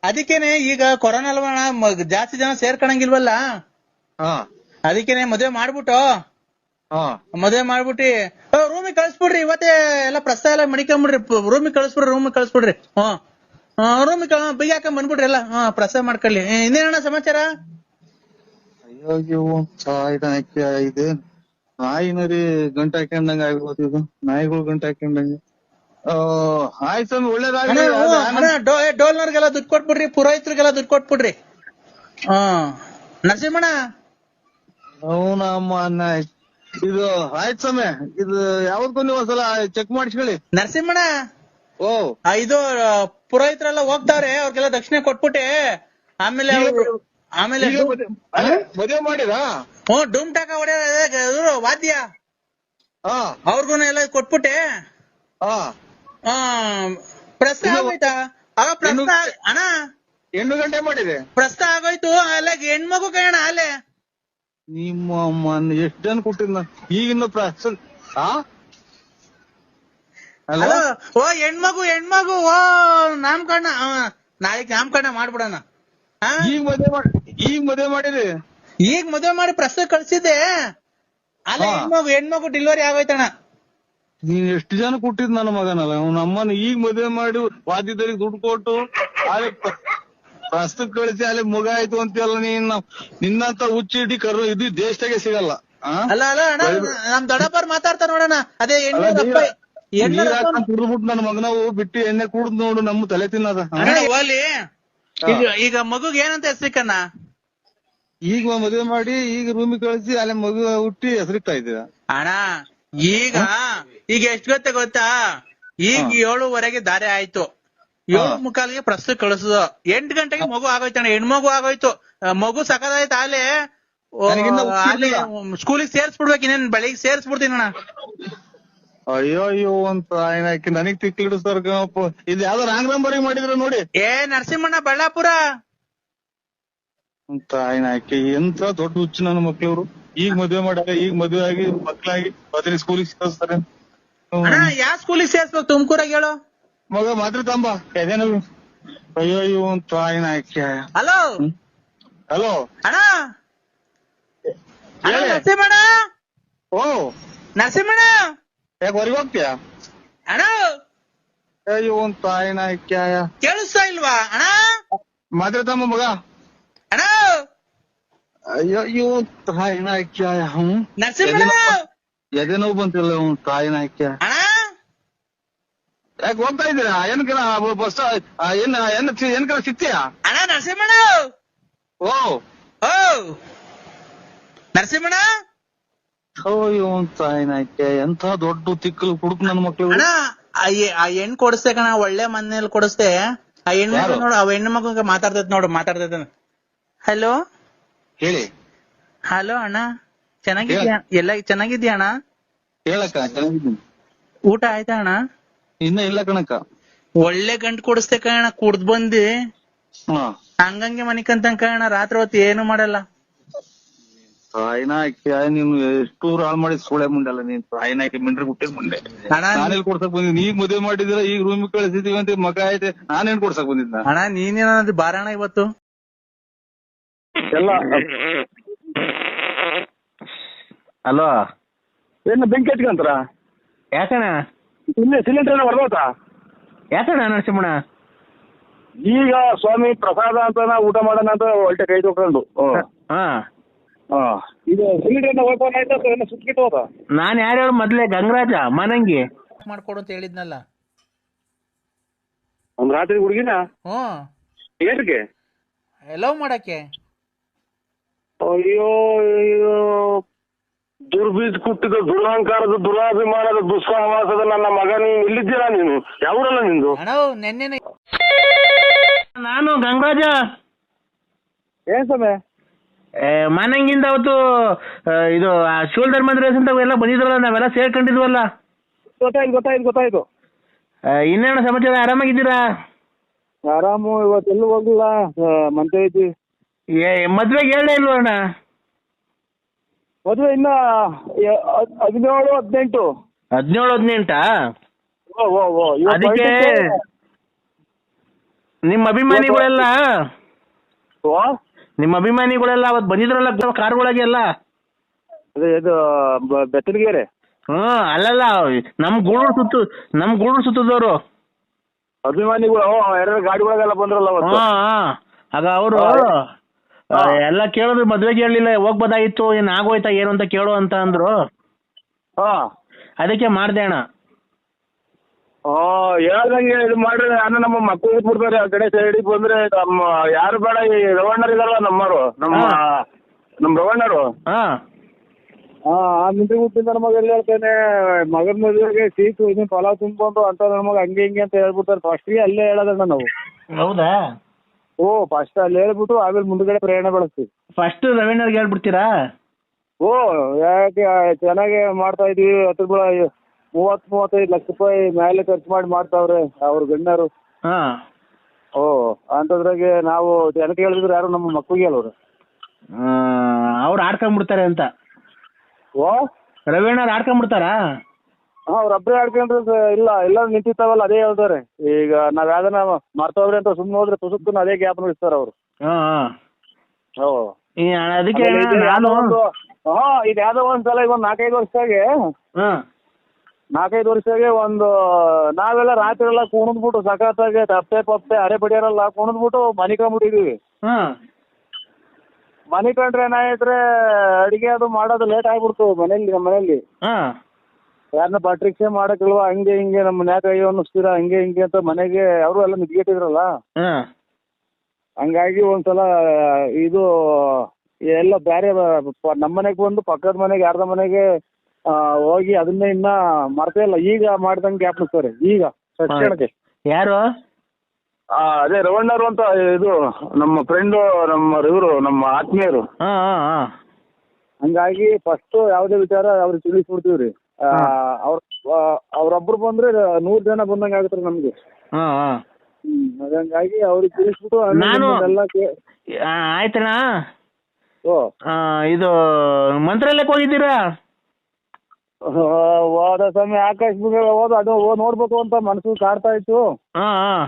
ಅದಕ್ಕೇನೆ ಈಗ ಕೊರೋನಾ ಅಲ್ವಣ್ಣ ಅಣ್ಣ ಜಾಸ್ತಿ ಜನ ಸೇರ್ಕೊಳಂಗಿಲ್ವಲ್ಲ ಹಾ. ಅದಕ್ಕೇನೆ ಮದ್ವೆ ಮಾಡ್ಬಿಟ್ಟು ಮದ್ವೆ ಮಾಡ್ಬಿಟ್ಟಿ ರೂಮಿಗೆ ಕಳ್ಸ್ಬಿಡ್ರಿ ಇವತ್ತೇ ಎಲ್ಲ ಪ್ರಸ್ತಾವ ಎಲ್ಲ ಮಡಿಕೊಂಬಿಡ್ರಿ ರೂಮಿಗೆ ಕಳ್ಸ್ಬಿಡ್ರಿ ರೂಮಿಗೆ ಕಳ್ಸ್ಬಿಡ್ರಿ. ಹ್ಮ್ ರೂಮಿಗೆ ಬೈಗ್ ಹಾಕೊಂಡ್ ಬಂದ್ಬಿಡ್ರಿ ಎಲ್ಲ. ಹಾ ಪ್ರಸ್ತಾವ ಮಾಡ್ಕೊಳ್ಳಿ. ಇನ್ನೇನಣ್ಣ ಸಮಾಚಾರ? ಅಯ್ಯೋ ಅಯ್ಯೋ ಸಾಯ್ದಾಕೆ ಇದೆ ನಾಯಿನರಿ ಗಂಟೆ ಹಾಕೊಂಡಂಗ ಆಗ್ಬೋದು ಇದು. ನಾಯಿಗಳು ಗಂಟೆ ಹಾಕೊಂಡಂಗೆ ಆಯ್ತು ಸ್ವಾಮಿ ಒಳ್ಳೇದಾಗ್ಲಿ. ಡೋಲ್ನವ್ರಿಗೆಲ್ಲ ದುಡ್ಡು ಕೊಟ್ಬಿಡ್ರಿ ಪುರೋಹಿತರಿಗೆಲ್ಲ ದುಡ್ಡು ಕೊಟ್ಬಿಡ್ರಿ. ಹಾ. ನರಸಿಂಹಣ್ಣ? ಅವನಮ್ಮ ಅನ್ನ ಇದು ಆಯ್ತ್ ಸ್ವಾಮಿ. ಇದು ಯಾವ್ದು ನೀವು ಒಂದ್ಸಲ ಚೆಕ್ ಮಾಡಿಸ್ಕೊಳ್ಳಿ. ನರಸಿಂಹಣ್ಣ ಓ. ಆ, ಇದು ಆ, ಪುರೋಹಿತರೆಲ್ಲ ಹೋಗ್ತಾವ್ರೆ ಅವ್ರಿಗೆಲ್ಲ ದಕ್ಷಿಣೆ ಕೊಟ್ಬಿಟ್ಟೆ. ಆಮೇಲೆ ಅವ್ರು- ಆಮೇಲೆ ಮದುವೆ ಮಾಡಿದ ಹ್ಮ್ ಮದ್ವೆ ಮಾಡಿರಾ? ಹ್ಞೂ ಡೂಮ್ ಟಾಕ ಹೊಡೆಯೋರು ವಾದ್ಯ. ಹಾ. ಅವ್ರಿಗೂ ಎಲ್ಲ ಕೊಟ್ಬಿಟ್ಟೆ. ಹಾ. ಆ ಪ್ರಸ್ತ ಆಗೋಯ್ತಾ? ಅವ ಪ್ರಸ್ತ ಅಣ್ಣ. ಎಂಟು ಗಂಟೆ ಮಾಡಿದೆ. ಪ್ರಸ್ತ ಆಗೋಯ್ತು ಅಲ್ಲ ಹೆಣ್ಮಗು ಕಣ ಅಲ್ಲೇ. ನಿಮ್ಮ ಅಮ್ಮನ್ ಎಷ್ಟ್ ಜನ ಕೊಟ್ಟಿದ್ ನಾ ಈಗಿನ್ನ ಪ್ರಾಸ ಹಾ ಅಲ್ಲ ಓ ಹೆಣ್ಮಗು ಹೆಣ್ಮಗು ಓ ನಾಮಕರಣ ನಾಳೆ ನಾಮಕರಣ ಮಾಡ್ಬಿಡಣ. ಆ? ಈಗ ಮದ್ವೆ ಮಾಡಿ ಈಗ ಮದ್ವೆ ಮಾಡಿರಿ? ಈಗ ಮದ್ವೆ ಮಾಡಿ ಪ್ರಶ್ನೆ ಕಳ್ಸಿದ್ದೆ. ಅಲ್ಲ. ಹೆಣ್ಮಗು ಹೆಣ್ಮಗು ಡೆಲಿವರಿ ಆಗೋಯ್ತಣ್ಣ. ನೀನ್ ಎಷ್ಟು ಜನ ಕೊಟ್ಟಿದ್ ನನ್ನ ಮಗನಲ್ಲ? ಅವ್ನ ಅಮ್ಮನ ಈಗ ಮದ್ವೆ ಮಾಡಿ ವಾದ್ಯದವ್ರಿಗೆ ದುಡ್ಡು ಕೊಟ್ಟು ಅಲ್ಲಿ ಪ್ರಸ್ತುತ ಕಳಿಸಿ ಅಲ್ಲಿ ಮುಗ ಆಯ್ತು ಅಂತೆಲ್ಲ ನೀನ್ ನಾವ್- ನಿನ್ನಂತ ಹುಚ್ಚಿಡಿ ಕರು ಇದು ದೇಶದಾಗೆ ಸಿಗಲ್ಲ? ಅಲ್ಲ ಅಲ್ಲ ಅಣ್ಣ ನಮ್ ದೊಡ್ಡಪ್ಪರ್ ಮಾತಾಡ್ತಾರ ನೋಡಣ ಅದೇ ಕುಡ್ದ್ಬಿಟ್ಟು ನನ್ನ ಮಗನವು ಬಿಟ್ಟು ಎಣ್ಣೆ ಕುಡ್ದ್ ನೋಡು ನಮ್ಮ ತಲೆ ತಿನ್ನದ ಹೋಲಿ ಈಗ ಈಗ ಮಗುಗ್ ಏನಂತ ಹೆಸರಿಕಣ್ಣ ಈಗ ಮದುವೆ ಮಾಡಿ ಈಗ ರೂಮಿ ಕಳಿಸಿ ಅಲ್ಲಿ ಮಗು ಹುಟ್ಟಿ ಹೆಸರಿಕ್ತಾ ಇದ್ದೀರ ಅಣ್ಣ ಈಗ ಈಗ ಎಷ್ಟ್ ಗೊತ್ತ ಗೊತ್ತಾ? ಈಗ ಏಳುವರೆಗೆ ದಾರಿ ಆಯ್ತು. ಏಳು ಮುಕ್ಕಾಲಿಗೆ ಪ್ರಸ್ತುತ ಕಳಿಸುದು. ಎಂಟು ಗಂಟೆಗೆ ಮಗು ಆಗೋಯ್ತಣ್ಣ ಹೆಣ್ಮಗು ಆಗೋಯ್ತು. ಮಗು ಸಕದಾಯ್ತು ಆಲೆ. ಸ್ಕೂಲಿಗೆ ಸೇರ್ಸ್ಬಿಡ್ಬೇಕು ಇನ್ನೇನ್ ಬೆಳಿಗ್ಗೆ ಸೇರ್ಸ್ಬಿಡ್ತೀನಿ ಅಣ್ಣ. ಅಯ್ಯೋ ಅಯ್ಯೋ ಅಂತ ಆಯ್ನಾಕಿ ನನಗ್ ತಿಕ್ಲಿಡು ಸರ್ ಇದು ಯಾವ್ದೋ ರಾಂಗ್ ನಂಬರ್ ಮಾಡಿದ್ರು ನೋಡಿ. ಏ ನರಸಿಂಹಣ್ಣ ಬಳ್ಳಾಪುರ. ಅಂತ ಆಯ್ನಾಕಿ ಎಂತ ದೊಡ್ಡ ಹುಚ್ಚು ನನ್ನ ಮಕ್ಳವ್ರು. ಈಗ ಮದ್ವೆ ಮಾಡ್ಯಾರ ಈಗ ಮದ್ವೆ ಆಗಿ ಮಕ್ಳಾಗಿ. ಬದ್ರಿ ಸ್ಕೂಲಿಗೆ ಸೇರಿಸ್ತಾರೆ ಅಣ್ಣ ಯಾವ ಸ್ಕೂಲಿಗೆ ಸೇರ್ಸ್ಬೇಕು? ತುಮಕೂರಾಗ ಹೇಳು. ಮಗ ಮಾತ್ರ ತಂಬ. ಎದೇನು ಅಯ್ಯೋ ಅಂತ ಆಯ್ನಾಕಿ ಹಲೋ? ಹಲೋ? ಅಣ್ಣ? ಅಣ್ಣ ಹೇಳಿ. ನರಸಿಂಹಣ್ಣ? ಓ. ನರಸಿಂಹಣ್ಣ? ಯಾಕೆ ಹೊರಗೆ ಹೋಗ್ತೀಯ? ಅಣ್ಣ? ಅಯ್ಯೋ ತಾಯಿನ ಆಯ್ನಾಕಿ ಕೇಳಿಸ್ತಾ ಇಲ್ವಾ ಅಣ್ಣ? ಮಾತ್ರ ತಮ್ಮ ಮಗ. ಅಣ್ಣ? ಅಯ್ಯೋ ಅಯ್ಯೋ ತಾಯಿನ ಹಾಕ್ಯ ಹ್ಮ್? ನರಸಿಂಹಣ್ಣ? ಎದೆ ನೋವು ಬಂತಿಲ್ಲ ಅವ್ನ್ ತಾಯಿನ ಅಣ್ಣ ಯಾಕೆ ಹೋಗ್ತಾ ಇದ್ದೀರಾ? ಬಸ್ ಏನ್ ಏನ್ ಏನಕ್ಕೆ ಸಿಗ್ತೀಯಾ ಅಣ್ಣ ನರಸಿಂಹಣ್ಣ! ಓ. ಓ. ನರಸಿಂಹಣ್ಣ! ಅಯ್ಯೋ ಅಂತ ಎಂತ ದೊಡ್ಡ ತಿಕ್ಕಲು ಕುಡುಕ್ ನನ್ನ ಮಕ್ಳು. ಅಣ್ಣ ಆ ಹೆಣ್ ಕೊಡಿಸ್ತೆ ಕಣ ಒಳ್ಳೆ ಮನೇಲಿ ಕೊಡಿಸ್ತೆ ಆ ಹೆಣ್ಣು ಮಗು ನೋಡು ಆ ಹೆಣ್ಣು ಮಗು ಮಾತಾಡ್ತೈತ್ ನೋಡು ಮಾತಾಡ್ತೈತ ಹಲೋ ಹೇಳಿ. ಹಲೋ ಅಣ್ಣ. ಚೆನ್ನಾಗಿದ್ಯಾ? ಎಲ್ಲ ಚೆನ್ನಾಗಿದ್ಯಾ ಅಣ್ಣ? ಹೇಳಕ್ಕ ಚೆನ್ನಾಗಿದ್ದೀನಿ. ಊಟ ಆಯ್ತಾ ಅಣ್ಣ? ಇನ್ನ ಇಲ್ಲ ಕಣಕ್ಕ. ಒಳ್ಳೆ ಗಂಟ್ ಕೊಡಿಸ್ತೆ ಕಣ ಕುಡ್ದ್ ಬಂದಿ. ಹಾ. ಹಂಗಂಗೆ ಮನಿಕಂತ ಕಣ ರಾತ್ರಿ ಹೊತ್ತು ಏನು ಮಾಡಲ್ಲ. ರಾಯನಾಯ್ಕೆ ನೀನು ಎಷ್ಟು ಹಾಳು ಮಾಡಿ ಸುಳೆ ಮುಂಡಲ್ಲ ನೀನ್ ರಾಯನಾಯ್ಕೆ ಮಿಂಡ್ರಿ ಹುಟ್ಟಿದ ಮುಂಡೆ. ಅಣ್ಣ ನಾನೆಲ್ಲಿ ಕೊಡ್ಸಕ್ ಬಂದಿದ್? ಈಗ ಮದುವೆ ಮಾಡಿದಿರ ಈಗ ರೂಮ್ ಕಳಿಸಿದೀವಿ ಅಂತ ಮಗ ಐತೆ ನಾನೇನ್ ಕೊಡ್ಸಕ್ ಬಂದಿದ್ದ ಅಣ್ಣ ನೀನೇನಾದ್ರು ಬಾರಣ ಇವತ್ತು? ಎಲ್ಲ ಅಲೋ ಏನು ಬೆಂಕಿ ಹಚ್ಕೊಂತಾರ? ಯಾಕಣ್ಣ? ಇಲ್ಲೇ ಸಿಲಿಂಡರ್ ಹೊರದೋತಾ ಯಾಕಣ್ಣ ನರಸಿಂಹಣ್ಣ? ಈಗ ಸ್ವಾಮಿ ಪ್ರಸಾದ ಅಂತ ಊಟ ಮಾಡೋಣ ಅಂತ ಹೊಲ್ಟೆ ಕೈ ತೊಗೊಂಡು ಹಾ ಇದು ಸಿಲಿಂಡರ್ ಓಪನ್ ಆಯ್ತಾ ಏನು ಸುಟ್ಕಿಟ್ಟು ಹೋದ? ನಾನ್ ಯಾರು ಹೇಳು ಮೊದ್ಲೇ ಗಂಗರಾಜ ಮನಂಗಿ. ಮಾಡ್ಕೊಡು ಅಂತ ಹೇಳಿದ್ನಲ್ಲ. ಒಂದ್ ರಾತ್ರಿ ಹುಡುಗಿನ? ಹ್ಮ್ ಏನ್ಗೆ ಲವ್ ಮಾಡಕ್ಕೆ. ಅಯ್ಯೋ ಅಯ್ಯೋ. ದುರ್ಬೀಜ್ ಕುಟ್ಟಿದ ದುರಹಂಕಾರದ ದುರಾಭಿಮಾನದ ದುಸ್ಸಹವಾಸದ ನನ್ನ ಮಗ ನೀನು ಇಲ್ಲಿದ್ದೀರಾ ನೀನು? ಯಾವೂರಲ್ಲ ನಿಂದು? ಅಣ್ಣ ನಾನು ಗಂಗರಾಜ ಏನ್ ಸಮಯ ಏ, ಮನಂಗಿಂದ ಅವತ್ತು ಆ, ಇದು ಶೋಲ್ಡರ್ ಮದ್ರೇಸ್ ಅಂತ ಎಲ್ಲ ಬಂದಿದ್ರಲ್ಲ ನಾವೆಲ್ಲ ಸೇರ್ಕೊಂಡಿದ್ವಲ್ಲ. ಗೊತ್ತಾಯ್ತು ಗೊತ್ತಾಯ್ತು ಗೊತ್ತಾಯ್ತು. ಆ, ಇನ್ನೇನು ಸಮಾಚಾರ? ಆರಾಮಾಗಿದ್ದೀರಾ? ಆರಾಮು ಇವತ್ತೆಲ್ಲೂ ಹೋಗಿಲ್ಲ ಮಂತೆ ಐತಿ. ಏ ಮದ್ವೆಗೆ ಹೇಳೇ ಇಲ್ವ ಅಣ್ಣ? ಮದುವೆ ಇನ್ನ ಯ- ಹದ್- ಹದಿನೇಳು ಹದಿನೆಂಟು. ಹದಿನೇಳು ಹದಿನೆಂಟಾ? ಓ ಓ ಓ ಅದಕ್ಕೆ. ನಿಮ್ಮ ಅಭಿಮಾನಿಗಳೆಲ್ಲ? ಓ? ನಿಮ್ಮ ಅಭಿಮಾನಿಗಳೆಲ್ಲ ಅವತ್ ಬಂದಿದ್ರಲ್ಲ ಕಾರ್ಗಳಿಗೆ ಎಲ್ಲ? ಅದೇ ಇದು ಬ- ಹ್ಮ್ ಅಲ್ಲಲ್ಲ ನಮ್ ಗೂಡೂರು ಸುತ್ತು ನಮ್ ಗೂಡೂರು ಸುತ್ತದವರು. ಅಭಿಮಾನಿಗಳು ಓ, ಎರಡು ಗಾಡಿಗಳಿಗೆಲ್ಲ ಬಂದ್ರಲ್ಲ ಅವತ್ತು. ಹಾ ಹಾ. ಆಗ ಅವರು ಎಲ್ಲ ಕೇಳಿದ್ರು ಮದ್ವೆಗೆ ಹೋಗ್ ಹೋಗ್ಬೋದಾಗಿತ್ತು ಏನ್ ಆಗೋಯ್ತಾ ಏನು ಅಂತ ಕೇಳು ಅಂತ ಅಂದ್ರು. ಹಾ. ಅದಕ್ಕೆ ಮಾಡ್ದೆ ಅಣ್ಣ. ಓ ಹೇಳ್ದಂಗೆ ಇದು ಮಾಡ್ರಿ ನಾನು ನಮ್ಮ ಮಕ್ಕಳು ಬಿಡ್ತಾರೆ ಆ ಕಡೆ ಸೈಡಿಗೆ ಬಂದ್ರೆ ನಮ್ಮ ಯಾರು ಬೇಡ ಈ ರವಣ್ಣರು ಇದಾರಲ್ಲ ನಮ್ಮರು ನಮ್ಮ ನಮ್ ನಮ್ಮ ರವಣ್ಣರು ಹಾ. ಹಾ ಆ ಮಿಂಟ್ರಿ ಹುಟ್ಟಿದ ನನ್ನ ಮಗ ಎಲ್ಲಿ ಹೇಳ್ತಾನೆ ಮಗನ ಮದುವೆಗೆ ಸೀಟು ಇದನ್ನ ಫಲ ತುಂಬಿಕೊಂಡು ಅಂತ ನನ್ನ ಮಗ ಹಂಗೆ ಹಿಂಗೆ ಅಂತ ಹೇಳ್ಬಿಡ್ತಾರೆ ಫಸ್ಟಿಗೆ ಅಲ್ಲೇ ಹೇಳೋದಣ್ಣ ನಾವು. ಹೌದಾ? ಓ ಫಸ್ಟ್ ಅಲ್ಲಿ ಹೇಳ್ಬಿಟ್ಟು ಆಮೇಲೆ ಮುಂದ್ಗಡೆ ಪ್ರಯಾಣ ಬೆಳೆಸ್ತೀವಿ ಫಸ್ಟ್ ರವೀಣರ್ಗೆ ಹೇಳ್ಬಿಡ್ತೀರಾ? ಓ ಯಾಕೆ ಚೆನ್ನಾಗಿ ಮಾಡ್ತಾ ಇದೀವಿ ಹತ್ತು ಮೂವತ್ ಮೂವತ್ತೈದು ಲಕ್ಷ ರೂಪಾಯಿ ಮೇಲೆ ಖರ್ಚು ಮಾಡಿ ಮಾಡ್ತಾವ್ರೆ ಅವ್ರ ಗಣ್ಯರು. ಹಾ. ಓ ಅಂತದ್ರಾಗೆ ನಾವು ಜನಕ್ಕೆ ಹೇಳಿದ್ರೆ ಯಾರು ನಮ್ಮ ಮಕ್ಕಳಿಗೆ ಹೇಳೋರು? ಅವ್ರು ಆಡ್ಕೊಂಡ್ಬಿಡ್ತಾರೆ ಅಂತ. ಓ? ರವೀಣರ್ ಆಡ್ಕೊಂಡ್ಬಿಡ್ತಾರಾ ಹಾ ಅವ್ರ ಒಬ್ಬರೇ ಆಡ್ಕೊಂಡ್ರೆ ಇಲ್ಲ ಎಲ್ಲ ನಿಂತಿರ್ತಾವಲ್ಲ ಅದೇ ಹೇಳ್ತಾರೆ. ಈಗ ನಾವ್ ಯಾವ್ದನ ಮಾಡ್ತಾವ್ರಿ ಅಂತ ಸುಮ್ಮನೆ ಹೋದ್ರೆ ತುಸುಕ್ಕು ಅದೇ ಗ್ಯಾಪ್ ಇರ್ತಾರೆ ಅವ್ರು. ಹಾ ಹಾ. ಓ ಈ ಅದಕ್ಕೆ ಆಮೇಲೆ ನಾನು ಯಾವ್ದೋ ಒಂದು ಹಾ ಇದು ಯಾವ್ದೋ ಒಂದ್ ಸಲ ಈಗ ಒಂದ್ ನಾಲ್ಕೈದು ವರ್ಷದಾಗೆ ಹಾ. ನಾಲ್ಕೈದು ವರ್ಷದಾಗೆ ಒಂದು ನಾವೆಲ್ಲ ರಾತ್ರಿ ಎಲ್ಲ ಕುಣಿದ್ಬಿಟ್ಟು ಸಖತ್ತಾಗಿ ತಪ್ಪೆ ಪಪ್ಪೆ ಅರೆ ಬಡಿಯಾರಲ್ಲ ಕುಣಿದ್ಬಿಟ್ಟು ಮನೆ ಕಂಬಿಟ್ಟಿದೀವಿ ಹಾ. ಮನೆ ಕಂಡ್ರೆ ಏನಾಯ್ತ್ರೆ ಅಡಿಗೆ ಅದು ಮಾಡೋದು ಲೇಟ್ ಆಗ್ಬಿಡ್ತು ಮನೇಲಿ ನಮ್ಮ ಮನೇಲಿ ಹಾ. ಯಾರನ್ನ ಪರೀಕ್ಷೆ ಮಾಡಕ್ಕಿಲ್ವಾ ಹಂಗೆ ಹಿಂಗೆ ನಮ್ಮ ನ್ಯಾಕ್ ಅಯ್ಯೋ ಅನ್ನಿಸ್ತೀರಾ ಹಂಗೆ ಹಿಂಗೆ ಅಂತ ಮನೆಗೆ ಅವರು ಎಲ್ಲ ನಿದ್ಗೆಟ್ಟಿದ್ರಲ್ಲ ಹಾ. ಹಂಗಾಗಿ ಒಂದ್ಸಲ ಇದು ಎಲ್ಲ ಬೇರೆ ನಮ್ಮ ಮನೆಗೆ ಬಂದು ಪಕ್ಕದ ಮನೆಗೆ ಯಾರ್ದ ಮನೆಗೆ ಆ, ಹೋಗಿ ಅದನ್ನೇ ಇನ್ನ ಮರ್ತೇ ಇಲ್ಲ. ಈಗ ಮಾಡ್ದಂಗ ಗ್ಯಾಪ್ ಸರ್ ಈಗ ತಕ್ಷಣಕ್ಕೆ. ಯಾರು? ಆ, ಅದೇ ರವಣ್ಣರು ಅಂತ ಇದು ನಮ್ಮ ಫ್ರೆಂಡು ನಮ್ಮ ಇವರು ನಮ್ಮ ಆತ್ಮೀಯರು. ಹಾ ಹಾ ಹಾ. ಹಂಗಾಗಿ ಫಸ್ಟ್ ಯಾವುದೇ ವಿಚಾರ ಅವ್ರಿಗೆ ತಿಳಿಸ್ಬಿಡ್ತೀವಿ ರೀ ಅವ್ರ ಅವ್ರೊಬ್ರು ಬಂದ್ರೆ ನೂರ್ ಜನ ಬಂದಂಗ ಆಗತ್ರಿ ನಮ್ಗೆ. ಹಾ ಹಾ. ಹ್ಮ್. ಹಂಗಾಗಿ ಅವ್ರಿಗೆ ತಿಳಿಸ್ಬಿಟ್ಟು ನಾನು- ಆ, ಆಯ್ತಣ್ಣ. ಓ. ಆ, ಇದು ಮಂತ್ರಾಲಯಕ್ಕೆ ಹೋಗಿದ್ದೀರಾ? ಹೋದ ಸಮಯ ಆಕಾಶ ಹೋದ ಅದು ಹೋ- ನೋಡ್ಬೇಕು ಅಂತ ಮನಸ್ಸು ಕಾಡ್ತಾ ಇತ್ತು. ಹಾ ಹಾ.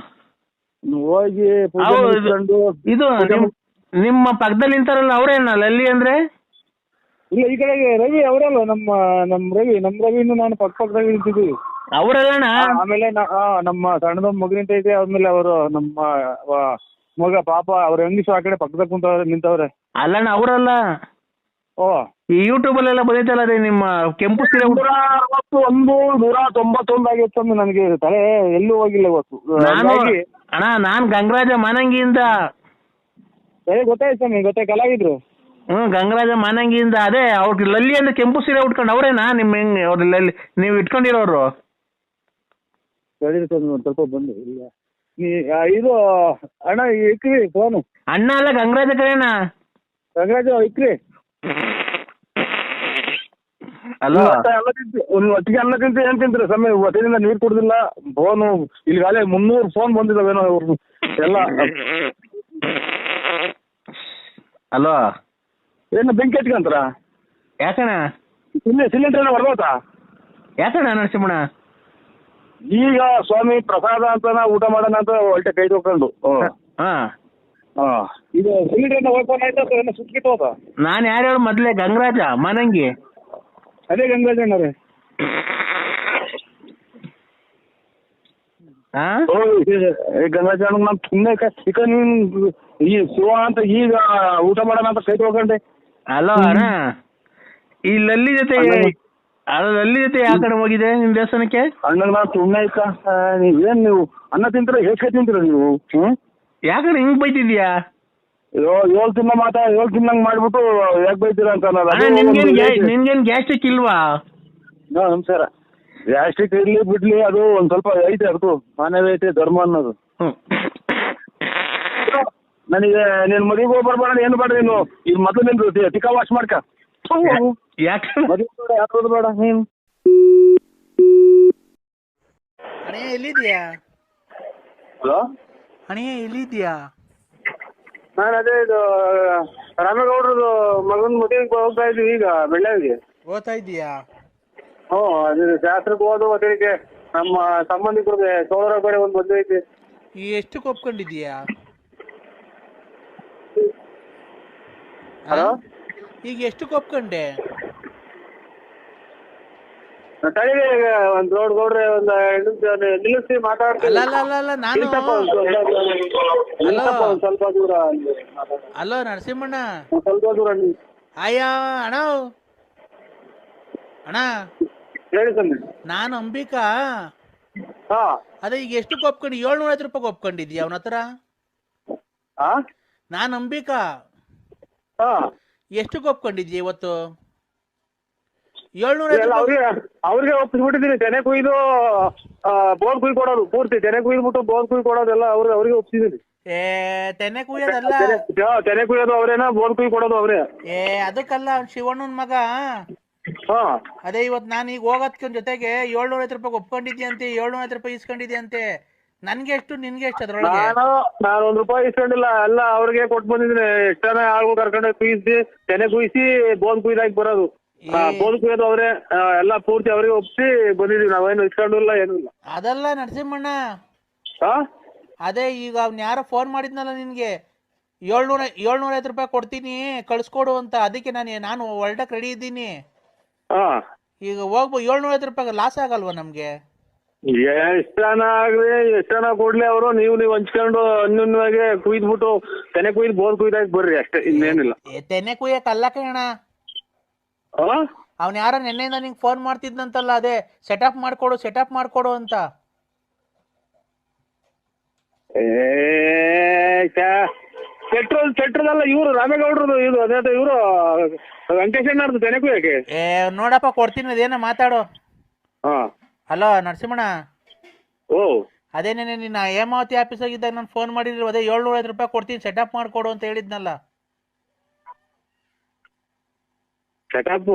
ಹೋಗಿ ಪೂಜೆ ಹೌದು. ಮುಗಿಸ್ಕೊಂಡು ಇದು ನಿಮ್- ನಿಮ್ಮ ಪಕ್ಕದಲ್ಲಿ ನಿಂತಾರಲ್ಲ ಅವ್ರೇನಲ್ಲ ಲಲ್ಲಿ ಅಂದ್ರೆ? ಇಲ್ಲ ಈ ಕಡೆಗೆ ರವಿ ಅವರಲ್ಲ ನಮ್ಮ ನಮ್ಮ ರವಿ ನಮ್ಮ ರವಿನೂ ನಾನು ಪಕ್ಕ ಪಕ್ಕದಾಗ ನಿಂತಿದ್ದೀವಿ. ಅವರಲ್ಲಣ್ಣ? ಆಮೇಲೆ ನ- ಆ, ನಮ್ಮ ಸಣ್ಣದ ಮಗನಿಂತ ಇದೆ ಆದ್ಮೇಲೆ ಅವರು ನಮ್ಮ ಆ, ಮಗ ಪಾಪ ಅವ್ರ ಹೆಂಗಿಸು ಆ ಕಡೆ ಪಕ್ಕದಾಗ ಕುಂತವ್ರೆ ನಿಂತವ್ರೆ. ಅಲ್ಲಣ್ಣ ಅವರಲ್ಲ? ಓ. ಈ ಯೂಟ್ಯೂಬ್ ಅಲ್ಲೆಲ್ಲ ಬಂದಿತ್ತಲ್ಲ ರೀ ನಿಮ್ಮ ಕೆಂಪು ಸೀರೆ ಉಟ್- ನೂರ ಅರವತ್ತು ಒಂದು ನೂರ ತೊಂಬತ್ತೊಂದು ಆಗಿತ್ತು ಅಂದ್ರೆ ನನಗೆ ತಲೆ ಎಲ್ಲೂ ಹೋಗಿಲ್ಲ ಇವತ್ತು. ನಾನು ಹಾಗಾಗಿ ಅಣ್ಣ ನಾನ್ ಗಂಗರಾಜ ಮನಂಗಿಯಿಂದ ಏ ಗೊತ್ತಾಯ್ತು ಸ್ವಾಮಿ ಗೊತ್ತಾಯ್ತು ಕಲಾವಿದ್ರು. ಹ್ಮ್ ಗಂಗರಾಜ ಮಾನಂಗಿಯಿಂದ ಅದೇ ಅವ್ರ ಲಲ್ಲಿ ಅಂದ್ರೆ ಕೆಂಪು ಸೀರೆ ಉಟ್ಕೊಂಡು ಅವ್ರೇನಾ? ನಿಮ್ ಹೆಂಗ್ ಅವ್ರ ಲಲ್ಲಿ ನೀವು ಇಟ್ಕೊಂಡಿರೋರು? ಸರಿ ಸ್ವಾಮಿ ಒಂದು ಸ್ವಲ್ಪ ಬಂದು ಇಲ್ಲ ಆ, ಇದು ಅಣ್ಣ ಇಕ್ರಿ ಫೋನು. ಅಣ್ಣ ಅಲ್ಲ ಗಂಗರಾಜ ಕರೇನಾ ರಂಗರಾಜ ಇಕ್ರಿ. ಅಲ್ಲ ಎಲ್ಲ ತಿಂತಿ ಒಂದು ಒಟ್ಟಿಗೆ ಅನ್ನ ತಿಂತೀವಿ ಏನ್ ತಿಂತೀರಿ? ಸಮಯ ಹೊಟ್ಟೆಯಿಂದ ನೀರ್ ಕುಡ್ದಿಲ್ಲ ಫೋನು ಈಗಾಗಲೇ ಮುನ್ನೂರು ಫೋನ್ ಬಂದಿದಾವೇನೋ ಇವ್ರು ಎಲ್ಲ. ಅಲೋ ಏನು ಬೆಂಕಿ ಹಚ್ಕೊಂತಾರ? ಯಾಕಣ ಇಲ್ಲಿ ಸಿಲಿಂಡರ್ ಹೊಡೆದೋತಾ ಯಾಕಣ ನರಸಿಂಹಣ ಈಗ ಸ್ವಾಮಿ ಪ್ರಸಾದ ಅಂತ ಊಟ ಮಾಡೋಣ ಅಂತ ಒಳ್ಳೆ ಕೈ ತೊಕೊಂಡು ಹಾ. ಇದು ಸಿಲಿಂಡರ್ ಓಪನ್ ಆಯ್ತಾ ಅಥವಾ ಏನೋ ನಾನು ಹೋದ ನಾನ್ ಯಾರು ಹೇಳು ಮೊದ್ಲೇ ಗಂಗರಾಜ ಮನಂಗಿ. ಅದೇ ಗಂಗಾಜಣ್ಣ ನಮ್ ಸುಮ್ಮನೆ ಈಗ ನೀನ್ ಈ ಶಿವ ಅಂತ ಈಗ ಊಟ ಮಾಡೋಣ ಅಂತ ಕೈ ತಗೊಂಡೆ ಅಲೋ ಅಣ್ಣ ಈ ಲಲ್ಲಿ ಜೊತೆ ಆ ಲಲ್ಲಿ ಜೊತೆ ಯಾವ ಕಡೆ ಹೋಗಿದೆ ನಿಮ್ ದೇವಸ್ಥಾನಕ್ಕೆ? ಅಣ್ಣ ನಾನು ಸುಮ್ಮನೆ ಇಕ್ಕ ನೀವೇನ್ ನೀವು ಅನ್ನ ತಿಂತೀರ ಹೆಚ್ಚು ತಿಂತೀರ ನೀವು? ಹ್ಮ್? ಯಾಕಡೆ ಹಿಂಗ್ ಬೈತಿದ್ಯಾ ಯೋ ಏಳು ತಿನ್ನ ಮಾತಾ ಏಳು ತಿನ್ನಂಗ್ ಮಾಡ್ಬಿಟ್ಟು ಯಾಕೆ ಬೈತೀರ ಅಂತ. ನಿಮ್ಗೇನ್ ನಿನ್ಗೇನ್ ಗ್ಯಾಸ್ಟ್ರಿಕ್. ಇಲ್ವಾ? ನಮಸ್ಕಾರ. ಗ್ಯಾಸ್ಟ್ರಿಕ್ ಇರ್ಲಿ ಬಿಡ್ಲಿ ಅದು ಒಂದ್ ಸ್ವಲ್ಪ ಐತೆ ಅದು ಐತೆ ಧರ್ಮ ಅನ್ನೋದು. ನನಗೆ ನೀನ್ ಮದುವೆಗೆ ಹೋಗಿ ಬರ್ಬೇಡ ಏನು ಬೇಡ ನೀನು? ಇದು ಮೊದಲು ನಿಂದು ಟಿಕಾ ವಾಶ್ ಮಾಡ್ಕ. ಯಾಕೆ? ಮದುವೆ ಬೇಡ ಯಾವ್ದು ಬೇಡ ನೀನು. ಅಣ್ಣ ಎಲ್ಲಿದ್ಯಾ ಹಲೋ? ಎಲ್ಲಿದ್ಯಾ ನಾನು ಅದೇ ಇದು ರಾಮೇಗೌಡ್ರದು ಮಗನ ಮದುವೆಗೆ ಹೋಗ್ತಾ ಇದ್ವಿ ಈಗ ಬೆಳ್ಳಾವಿಗೆ. ಓದ್ತಾ ಇದೀಯಾ ಹ್ಞೂ ಅದೇ ಶಾಸ್ತ್ರಕ್ಕೆ ಹೋದು ಅದಕ್ಕೆ ನಮ್ಮ ಸಂಬಂಧಿಕರಿಗೆ ಸೋದರ ಬೇರೆ ಒಂದು ಮದುವೆ ಐತಿ. ಈ ಎಷ್ಟು ಒಪ್ಕೊಂಡಿದ್ಯಾ ಹಲೋ? ಈಗ ಎಷ್ಟು ಒಪ್ಕೊಂಡೆ ಹಲೋ ಒಂದು ರೋಡ್ ಗೌಡ್ರೆ ಒಂದು ನಿಲ್ಲಿಸಿ ಮಾತಾಡ್ತೀನಿ. ಅಲ್ಲ ಅಲ್ಲ ಅಲ್ಲ ಅಲ್ಲ ನಾನು ನಿಲ್ಸಪ್ಪ ಒಂದ್ ಸ್ವಲ್ಪ- ನಿಲ್ಸಪ್ಪ ಒಂದ್ ಸ್ವಲ್ಪ ದೂರ ಅಲ್ಲಿ ಮಾತಾಡು. ಅಲೋ ನರಸಿಂಹಣ್ಣ? ಒಂದ್ ಸ್ವಲ್ಪ ದೂರ ನಿಲ್ಸು. ಅಣ್ಣ? ಅಣ್ಣ? ಹೇಳಿ ಸ್ವಾಮಿ. ನಾನು ಅಂಬಿಕಾ. ಹಾ. ಅದೇ ಈಗ ಎಷ್ಟು ಒಪ್ಕೊಂಡು ಏಳ್ನೂರ ಐವತ್ತು ರೂಪಾಯಿ ಒಪ್ಕೊಂಡಿದ್ಯಾ ಅವನ ಹತ್ರ ಹಾ ನಾನು ಅಂಬಿಕಾ. ಎಷ್ಟು ಒಪ್ಕೊಂಡಿದ್ಯ ಇವತ್ತು? ಅವ್ರಿಗೆ ಅವ್ರಿಗೆ ಒಪ್ಪಿಸ್ಬಿಟ್ಟಿದ್ದೀನಿ ತೆನೆ ಕುಯ್ದು ಬೋನ್ ಕುಯ್ ಕೊಡೋದು. ಪೂರ್ತಿ ತೆನೆ ಕುಯ್ದ್ಬಿಟ್ಟು ಬೋನ್ ಕುಯ್ ಕೊಡೋದೆಲ್ಲ ಅವ್ರಿಗೆ ಅವ್ರಿಗೆ ಒಪ್ಪಿಸಿದ್ದೀನಿ. ಏ ತೆನೆ ಕುಯ್ಯೋದಲ್ಲ? ತೆನೆ ಕುಯ್ಯೋದು ಅವ್ರೇನ? ಬೋನ್ ಕುಯ್ ಕೊಡೋದು ಅವ್ರೇ. ಏ ಅದಕ್ಕಲ್ಲ ಶಿವಣ್ಣನ ಮಗ. ಅದೇ ಇವತ್ತು ನಾನು ಈಗ ಹೋಗೋದ್ಕ ಜೊತೆಗೆ ಏಳ್ನೂರ ಐವತ್ತು ರೂಪಾಯಿ ಒಪ್ಕೊಂಡಿದ್ಯಂತೆ ಏಳ್ನೂರ ಐವತ್ತು ರೂಪಾಯಿ ಇಸ್ಕೊಂಡಿದ್ಯಂತೆ ನನ್ಗೆ ಎಷ್ಟು ನಿನ್ಗೆ ಎಷ್ಟು ಅದ್ರೊಳಗೆ? ನಾನು ನಾನು ಒಂದ್ ರೂಪಾಯಿ ಇಸ್ಕೊಂಡಿಲ್ಲ. ಎಲ್ಲ ಅವ್ರಿಗೆ ಕೊಟ್ಟು ಬಂದಿದ್ದೀನಿ. ಎಷ್ಟನೇ ಆಳ್ಗು ಕರ್ಕೊಂಡು ಕುಯ್ಸಿ ತೆನೆ ಕುಯಿಸಿ ಬೋನ್ ಕುಯ್ದಾಕಿ ಬರೋದು. ಆ, ಬೋನ್ ಕುಯ್ಯೋದು ಅವ್ರೆ. ಆ, ಎಲ್ಲ ಪೂರ್ತಿ ಅವ್ರಿಗೆ ಒಪ್ಸಿ ಬಂದಿದೀವಿ ನಾವೇನು ಇಸ್ಕೊಂಡಿಲ್ಲ ಏನು ಇಲ್ಲ. ಅದಲ್ಲ ನರಸಿಂಹಣ್ಣ. ಹಾ ಅದೇ ಈಗ ಅವ್ನ ಯಾರೋ ಫೋನ್ ಮಾಡಿದ್ನಲ್ಲ ನಿನ್ಗೆ? ಏಳ್ನೂರ ಏಳ್ನೂರ ಐವತ್ತು ರೂಪಾಯಿ ಕೊಡ್ತೀನಿ ಕಳ್ಸ್ಕೊಡು ಅಂತ. ಅದಕ್ಕೆ ನಾನು ನಾನು ಹೊರಡಕ್ಕೆ ರೆಡಿ ಇದ್ದೀನಿ. ಹಾ ಈಗ ಹೋಗ್ಬೋ ಏಳ್ನೂರ ಐವತ್ತು ರೂಪಾಯಿ ಲಾಸ್ ಆಗಲ್ವಾ ನಮ್ಗೆ? ಎಷ್ಟ್ ಜನ ಆಗ್ಲಿ ಎಷ್ಟ್ ಜನ ಕೊಡ್ಲಿ ಅವರು? ನೀವು ನೀವ್ ಹಂಚ್ಕೊಂಡು ಅನ್ಯೂನ್ಯವಾಗಿ ಕುಯ್ದ್ಬಿಟ್ಟು ತೆನೆ ಕುಯ್ದು ಬೋರ್ ಕುಯ್ದಾಕಿ ಬರ್ರಿ ಅಷ್ಟೇ ಇನ್ನೇನಿಲ್ಲ. ಏ, ತೆನೆ ಕುಯ್ಯಕ್ ಅಲ್ಲ ಕಣ ಹಾ ಅವ್ನ್ ಯಾರೋ ನೆನ್ನೆಯಿಂದ ನಿಂಗೆ ಫೋನ್ ಮಾಡ್ತಿದ್ನಂತಲ್ಲ ಅದೇ ಸೆಟಪ್ ಮಾಡ್ಕೊಡು ಸೆಟಪ್ ಮಾಡ್ಕೊಡು ಅಂತ. ಪೆಟ್ರೋಲ್ ಪೆಟ್ರೋಲ್ ಅಲ್ಲ ಇವರು ರಾಮೇಗೌಡ್ರದು ಇದು ಅದೇ ಇವರು ವೆಂಕಟೇಶಣ್ಣರ್ದು ತೆನೆ ಕುಯ್ಯಕ್ಕೆ. ಏ ನೋಡಪ್ಪ ಕೊಡ್ತೀನಿ ಅದೇನ ಮಾತಾಡು. ಹಾ. ಹಲೋ ನರಸಿಂಹಣ್ಣ. ಓ. ಅದೇನೇನೆ ನಿನ್ನ ಹೇಮಾವತಿ ಆಫೀಸಾಗಿದ್ದಾಗ ನಾನು ಫೋನ್ ಮಾಡಿದ್ರು ಅದೇ ಏಳ್ನೂರ ಐದು ರೂಪಾಯಿ ಕೊಡ್ತೀನಿ ಸೆಟಪ್ ಮಾಡ್ಕೊಡು ಅಂತ ಹೇಳಿದ್ನಲ್ಲ. ಸೆಟಪ್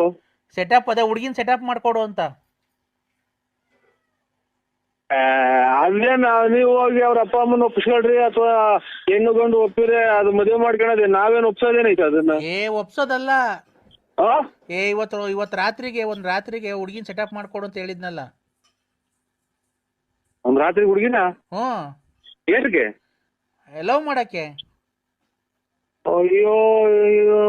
ಸೆಟಪ್ ಅದೇ ಹುಡುಗಿನ ಸೆಟಪ್ ಮಾಡ್ಕೊಡು ಅಂತ. ಅದೇನ ನೀವು ಹೋಗಿ ಅವ್ರ ಅಪ್ಪ ಅಮ್ಮನ ಒಪ್ಪಿಸ್ಕೊಳ್ರಿ ಅಥವಾ ಹೆಣ್ಣು ಗಂಡು ಒಪ್ಪಿದ್ರೆ ಅದು ಮದುವೆ ಮಾಡ್ಕೊಳದೆ ನಾವೇನ್ ಒಪ್ಸೋದೇನೈತೆ ಅದನ್ನ? ಏ ಒಪ್ಸೋದಲ್ಲ. ಆ? ಏ ಇವತ್ತು ಇವತ್ತು ರಾತ್ರಿಗೆ ಒಂದು ರಾತ್ರಿಗೆ ಹುಡುಗಿನ ಸೆಟಪ್ ಮಾಡ್ಕೊಡು ಅಂತ ಹೇಳಿದ್ನಲ್ಲ. ಒಂದ್ ರಾತ್ರಿ ಹುಡುಗಿನ? ಹ್ಞೂ. ಏಟಕ್ಕೆ ಲವ್ ಮಾಡಕ್ಕೆ? ಅಯ್ಯೋ ಅಯ್ಯೋ.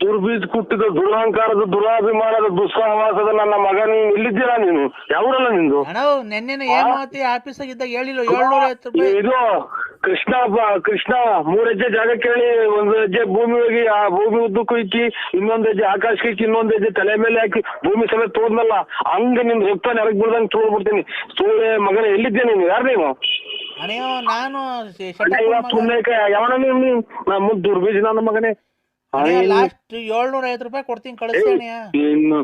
ದುರ್ಬೀಜ್ ಕುಟ್ಟಿದ ದುರಹಂಕಾರದ ದುರಾಭಿಮಾನದ ದುಸ್ಸಹವಾಸದ ನನ್ನ ಮಗನ ಇಲ್ಲಿದ್ದೀರಾ ನೀನು? ಯಾವ್ರಲ್ಲ ನಿಂದು? ಅಣ್ಣ ನೆನ್ನೆನ ಹೇಮಾವತಿ ಆಫೀಸಾಗಿದ್ದಾಗ ಹೇಳಿಲ್ಲ ಏಳ್ನೂರ ಐವತ್ತು ರೂಪಾಯಿ? ಇದು ಕೃಷ್ಣ ಕೃಷ್ಣ ಮೂರ್ ಹೆಜ್ಜೆ ಜಾಗ ಕೇಳಿ ಒಂದು ಹೆಜ್ಜೆ ಭೂಮಿ ಹೋಗಿ ಆ ಭೂಮಿ ಉದ್ದಕ್ಕೂ ಇಕ್ಕಿ ಇನ್ನೊಂದ್ ಹೆಜ್ಜೆ ಆಕಾಶಕ್ಕೆ ಇಕ್ಕಿ ಇನ್ನೊಂದ್ ಹೆಜ್ಜೆ ತಲೆ ಮೇಲೆ ಹಾಕಿ ಭೂಮಿ ಸಮೇತ ತೋದ್ನಲ್ಲ ಹಂಗ ನಿನ್ ರಕ್ತ ನೆರಗ್ ಬಿಡ್ದಂಗ್ ತೋಡ್ಬಿಡ್ತೀನಿ ಸೂರ್ಯ ಮಗನ ಎಲ್ಲಿದ್ದೆ ನೀನು? ಯಾರು ನೀವು? ನಾನು ಸುಮ್ಮನೆ ಯಾವನ ನೀನು? ದುರ್ಬೀಜ ನನ್ನ ಮಗನೇ. ಲಾಸ್ಟ್ ಏಳ್ನೂರ ಐವತ್ತು ರೂಪಾಯಿ ಕೊಡ್ತೀನಿ ಕಳಿಸ್ತೀನಿ ಅಣ್ಣ. ಇನ್ನು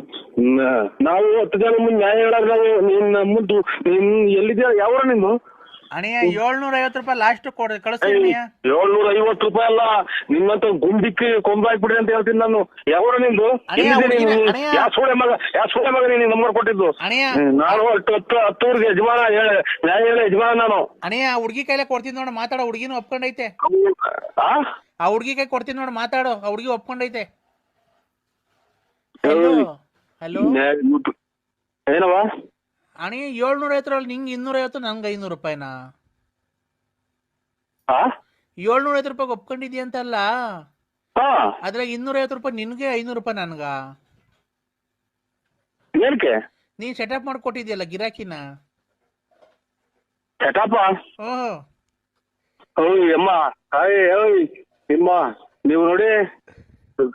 ನ- ನಾವು ಹತ್ತು ಜನ ಮುಂದೆ ನ್ಯಾಯ ಹೇಳಾಗ ನಾವು ನಿನ್ನ ಮುಂದೆ ನಿನ್ ಎಲ್ಲಿದ್ಯಾ ಯಾವ ನಿಂದು? ಅಣಿಯ ಏಳ್ನೂರ ಐವತ್ತು ರೂಪಾಯಿ ಲಾಸ್ಟ್ ಕೊಡ ಕಳಿಸ್ತೀನಿ ಅಣಿಯ ಏಳ್ನೂರ ಐವತ್ತು ರೂಪಾಯಿ ಅಲ್ಲ ನಿಮ್ಮಂತ ಗುಂಡಿಕ್ಕಿ ಕೊಂಬಾಕ್ಬಿಡಿ ಅಂತ ಹೇಳ್ತೀನಿ ನಾನು. ಯಾವ ನಿಂದು? ಅಣ್ಣಯ್ಯ, ಎಲ್ಲಿದೆ ನೀನು? ಹುಡುಗಿನ- ಯಾವ ಸೂಳೆ ಮಗ ಯಾವ ಸೂಳೆ ಮಗ ನೀನು ನಂಬರ್ ಕೊಟ್ಟಿದ್ದು? ಹ್ಮ್, ನಾನು ಹತ್ತು ಹತ್ತು ಹತ್ತೂರಿಗೆ ಯಜಮಾನ ಹೇಳ- ನ್ಯಾಯ ಹೇಳ ಯಜಮಾನ ನಾನು. ಅಣಿಯ ಹುಡ್ಗಿ ಕೈಲೇ ಕೊಡ್ತೀನಿ ನೋಡು ಮಾತಾಡೋ ಹುಡ್ಗಿನೂ ಒಪ್ಕೊಂಡೈತೆ. ಆ? ಆ ಹುಡ್ಗಿ ಕೈ ಕೊಡ್ತೀನಿ ನೋಡು ಮಾತಾಡು ಆ ಹುಡ್ಗಿ ಒಪ್ಕೊಂಡೈತೆ. ಹಲೋ ಹಲೋ ಏನವ ಅಣಿ ಏಳ್ನೂರ ಐವತ್ತರಲ್ಲಿ ನಿಂಗೆ ಇನ್ನೂರ ಐವತ್ತು ನಂಗೆ ಐನೂರು ರೂಪಾಯಿನ? ಆ ಏಳ್ನೂರ ಐವತ್ತು ರೂಪಾಯಿ ಒಪ್ಕೊಂಡಿದ್ಯ ಅಂತಲ್ಲ? ಹಾ. ಅದ್ರಾಗ ಇನ್ನೂರ ಐವತ್ತು ರೂಪಾಯಿ ನಿನ್ಗೆ ಐನೂರು ರೂಪಾಯಿ ನನ್ಗ. ಏನಕ್ಕೆ? ನೀನ್ ಸೆಟಪ್ ಮಾಡ್ಕೊಟ್ಟಿದ್ಯಲ್ಲ ಗಿರಾಕಿನ? ಸೆಟಪ್ ಓಯ್ ಅಮ್ಮ ಹಾಯ್ ಓಯ್ ನಿಮ್ಮ ನೀವು ನೋಡಿ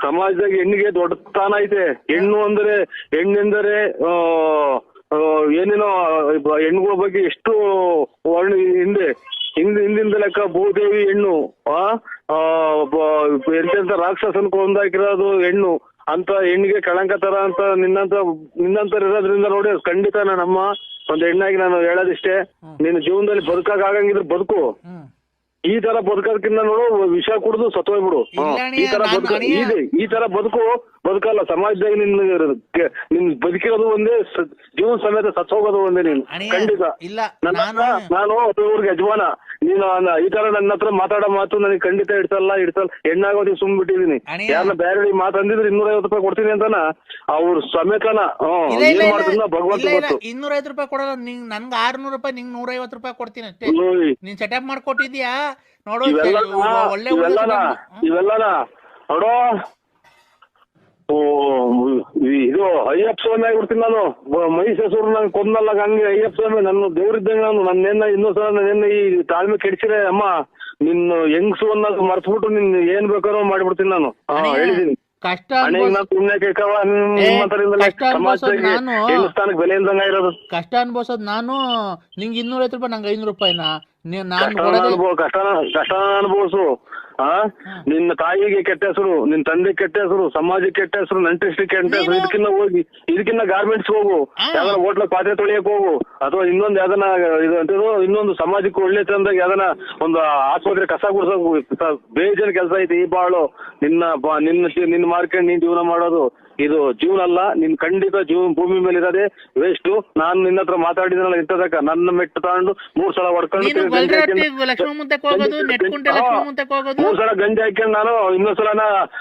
ಸಮಾಜದಾಗ ಹೆಣ್ಣಿಗೆ ದೊಡ್ಡ ಸ್ಥಾನ ಐತೆ. ಹೆಣ್ಣು ಅಂದ್ರೆ ಹೆಣ್ಣೆಂದರೆ ಏನೇನೋ ಹೆಣ್ಣುಗಳ ಹೆಣ್ಗಳ ಬಗ್ಗೆ ಎಷ್ಟು ವರ್ಣ ಹಿಂದೆ ಹಿಂದ್ ಹಿಂದಿಂದ ಲೆಕ್ಕ ಭೂದೇವಿ ಹೆಣ್ಣು ಆ ಎಂತೆಂತ ರಾಕ್ಷಸನ್ ಕೊಂದಾಕಿರೋದು ಹೆಣ್ಣು ಅಂತ ಹೆಣ್ಣಿಗೆ ಕಳಂಕ ತರ ಅಂತ ನಿನ್ನಂತ ನಿನ್ನಂತರ ಇರೋದ್ರಿಂದ ನೋಡಿ ಖಂಡಿತ ನಮ್ಮ ಒಂದ್ ಹೆಣ್ಣಾಗಿ ನಾನು ಹೇಳೋದಿಷ್ಟೇ. ನಿನ್ನ ಜೀವನದಲ್ಲಿ ಬದುಕಾಗಂಗಿದ್ರೆ ಬದುಕು. ಈ ತರ ಬದುಕೋದಕ್ಕಿಂತ ನೋಡು ವಿಷ ಕುಡಿದು ಸತ್ತೋಗ್ಬಿಡು. ಈ ತರ ಬದುಕ ಇದೆ. ಈ ತರ ಬದುಕು ಬದುಕಲ್ಲ ಸಮಾಜದಾಗ ನಿನ್ನ ಕೆ- ನಿನ್ ಬದುಕಿರೋದು ಒಂದೇ ಜೀವನ್ ಸಮೇತ ಸತ್ತೋಗೋದು ಒಂದೇ ನೀನು. ಖಂಡಿತ. ನಾನು ನಾನು ಯಜಮಾನ. ನೀನು ಈ ತರ ನನ್ನ ಹತ್ರ ಮಾತಾಡೋ ಮಾತು ನನಗೆ ಖಂಡಿತ ಇಡ್ಸಲ್ಲ ಇಡ್ಸಲ್ಲ ಹೆಣ್ಣಾಗೋದಿ ಸುಮ್ ಬಿಟ್ಟಿದೀನಿ ಅಣ್ಣ. ಯಾರನ್ನ ಬೇರೆ ಮಾತಂದಿದ್ರೆ ಇನ್ನೂರ ಐವತ್ತು ರೂಪಾಯಿ ಕೊಡ್ತೀನಿ ಅಂತಾನ? ಅವ್ರ ಸಮೇತನ ಹ್ಮ್ ಇಲ್ಲ ಇಲ್ಲ ಮಾಡ್ತಿದ್ನ ಇಲ್ಲ ಭಗವಂತ ಇಲ್ಲ ಗೊತ್ತು. ಇನ್ನೂರ ಐವತ್ತು ರೂಪಾಯಿ ಕೊಡಲ್ಲ ನಿಂಗ್ ನನ್ಗೆ ಆರ್ನೂರು ರೂಪಾಯಿ ನಿಂಗ್ ನೂರ ಐವತ್ತು ರೂಪಾಯಿ ಕೊಡ್ತೀನಿ ಅಷ್ಟೇ. ಓಯ್. ನೀನ್ ಸೆಟಪ್ ಮಾಡ್ಕೊಟ್ಟಿದ್ಯಾ? ನೋಡು ಇವೆಲ್ಲ ಒಳ್ಳೆ ಇವೆಲ್ಲನ? ಇವೆಲ್ಲನ? ನೋಡೋ ಇದು ಅಯ್ಯಪ್ಪ ಸ್ವಾಮಿ ಆಗ್ಬಿಡ್ತೀನಿ ನಾನು. ಮಹಿಷಾಸುರ ನಂಗೆ ಕೊಂದಲ್ಲ ಹಂಗೆ. ಅಯ್ಯಪ್ಪ ಸ್ವಾಮಿ ನನ್ನ ದೇವ್ರಿದ್ದಂಗೆ ನಾನು. ನನ್ನೆನ್ನ ಇನ್ನೊಂದ್ಸಲ ನನ್ನೆನ್ನ ಈ ತಾಳ್ಮೆ ಕೆಡಿಸಿರೆ ಅಮ್ಮ ನಿನ್ನ ಹೆಂಗ್ಸು ಅನ್ನೋದು ಮರ್ತ್ಬಿಟ್ಟು ನಿನ್ ಏನ್ ಬೇಕಾದ್ರೂ ಮಾಡ್ಬಿಡ್ತೀನಿ ನಾನು. ಹಾ ಹೇಳಿದೀನಿ. ಕಷ್ಟ ನಾನು ಕಷ್ಟ ಅನ್ಭವ್ಸೋದ್ ನಾನು. ಕಷ್ಟ ನಾನು. ನಿಂಗೆ ಇನ್ನೂರ ರೂಪಾಯಿ ನಂಗೆ ಐನೂರು ರೂಪಾಯಿನ? ನೀನ್ ನಾನು ಕಷ್ಟನ ಅನುಭವಿಸು. ಆ? ನಿನ್ನ ತಾಯಿಗೆ ಕೆಟ್ಟ ಹೆಸರು ನಿನ್ ತಂದೆ ಕೆಟ್ಟ ಹೆಸರು ಸಮಾಜಕ್ಕೆ ಕೆಟ್ಟ ಹೆಸರು ನಂಟಿಸ್ಟಿಗೆ ಕೆಟ್ಟ ಹೆಸರು ನೀನು- ಇದಕ್ಕಿನ್ನ ಹೋಗಿ ಇದಕ್ಕಿನ್ನ ಗಾರ್ಮೆಂಟ್ಸ್ ಹೋಗು. ಯಾವ್ದಾರ ಹೋಟ್ಲ ಪಾತ್ರೆ ತೊಳಿಯಕ್ ಹೋಗು. ಅಥವಾ ಇನ್ನೊಂದ್ ಯಾವ್ದನ ಇದು ಅಂತ ಇನ್ನೊಂದು ಸಮಾಜಕ್ಕೆ ಒಳ್ಳೆ ಚಂದಾಗ ಯಾವ್ದನ ಒಂದು ಆಸ್ಪತ್ರೆ ಕಸ ಗುಡ್ಸೋಕು ಬೇಜನ್ ಕೆಲಸ ಐತಿ ಈ ಬಾಳು. ನಿನ್ನ ನಿನ್ನ ನಿನ್ನ ಮಾರ್ಕೆಟ್ ನೀನ್ ಜೀವನ ಮಾಡೋದು. ಇದು ಜೀವನ ಅಲ್ಲ ನಿನ್ ಖಂಡಿತ ಜೀವನ ಭೂಮಿ ಮೇಲೆ ಇರೋದೇ ವೇಸ್ಟ್ ನಾನು ನಿನ್ನ ಹತ್ರ ಮಾತಾಡಿದ್ರಲ್ಲ ಇಂಥದಕ್ಕ ನನ್ನ ಮೆಟ್ಟು ತಗೊಂಡು ಮೂರ್ ಸಲ ಹೊಡ್ಕೊಂಡು ಮೂರ್ ಸಲ ಗಂಜಿ ಹಾಕೊಂಡು ನಾನು ಇನ್ನೊಂದ್ ಸಲ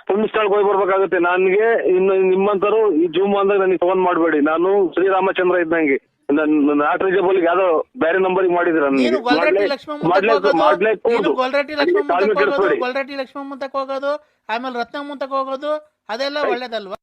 ಪುಣ್ಯಸ್ಥಳಕ್ಕೆ ಹೋಗಿ ಬರ್ಬೇಕಾಗುತ್ತೆ. ನನ್ಗೆ ಇನ್ನು ನಿಮ್ಮಂತರು ಈ ಜೂಮ್ ಅಂದಾಗ ನನಗೆ ಫೋನ್ ಮಾಡಬೇಡಿ. ನಾನು ಶ್ರೀರಾಮಚಂದ್ರ ಇದ್ದಂಗೆ. ನಾಟ್ ರೀಸೇಬಲ್ ಯಾವ್ದೋ ಬೇರೆ ನಂಬರ್ ಮಾಡಿದ್ರ ನೀನು ಗೊಲ್ರಟ್ಟಿ ಲಕ್ಷ್ಮಣ ಮುಂತಕ್ ಹೋಗೋದು? ಮಾಡ್ಲೇ ನೀನು ಗೊಲ್ರಟ್ಟಿ ಲಕ್ಷ್ಮಣ ತಾಳ್ಮೆ ಮುಂತಕ್ ಹೋಗೋದು? ಕೆಡಿಸ್ಬೇಡಿ. ಗೊಲ್ರಟ್ಟಿ ಲಕ್ಷ್ಮಣ ಮುಂತಕ್ ಹೋಗೋದು? ಆಮೇಲೆ ರತ್ನ ಮುಂತಕ್ ಹೋಗೋದು? ಅದೆಲ್ಲ ಒಳ್ಳೇದಲ್ವಾ?